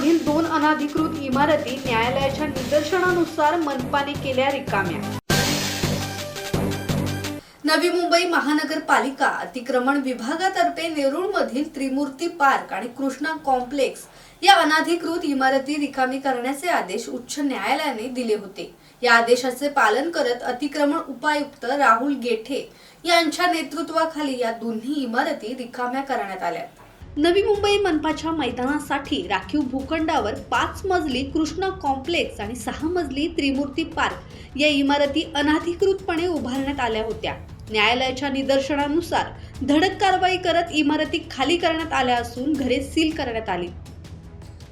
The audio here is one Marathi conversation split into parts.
नेरूळमधील दोन अनाधिकृत इमारती न्यायालयाच्या निदर्शनानुसार मनपाने केल्या रिकाम्या. नवी मुंबई महानगरपालिका अतिक्रमण विभागातर्फे नेरूळमधील त्रिमूर्ती पार्क आणि कृष्णा कॉम्प्लेक्स या अनाधिकृत इमारती रिकामी करण्याचे आदेश उच्च न्यायालयाने दिले होते. या आदेशाचे पालन करत अतिक्रमण उपायुक्त राहुल गेठे यांच्या नेतृत्वाखाली या दोन्ही इमारती रिकाम्या करण्यात आल्या. नवी मुंबई मनपाच्या मैदानासाठी राखीव भूखंडावर पाच मजली कृष्णा कॉम्प्लेक्स आणि सहा मजली त्रिमूर्ती पार्क या इमारती अनाधिकृतपणे उभारण्यात आल्या होत्या. न्यायालयाच्या निदर्शनानुसार धडक कारवाई करत इमारती खाली करण्यात आल्या असून घरे सील करण्यात आली.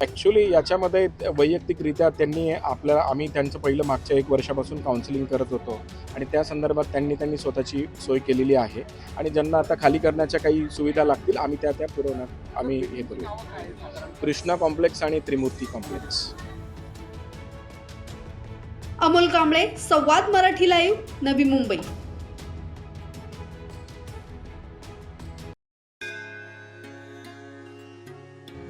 ॲक्च्युली याच्यामध्ये वैयक्तिकरित्या त्यांनी आपल्याला आम्ही त्यांचं पहिलं मागच्या एक वर्षापासून काउन्सिलिंग करत होतो. आणि त्या संदर्भात त्यांनी त्यांनी स्वतःची सोय केलेली आहे. आणि ज्यांना आता खाली करण्याच्या काही सुविधा लागतील आम्ही त्या त्या पुरवण्यात आम्ही हे करू. कृष्णा कॉम्प्लेक्स आणि त्रिमूर्ती कॉम्प्लेक्स अमोल कांबळे संवाद मराठी लाईव्ह नवी मुंबई.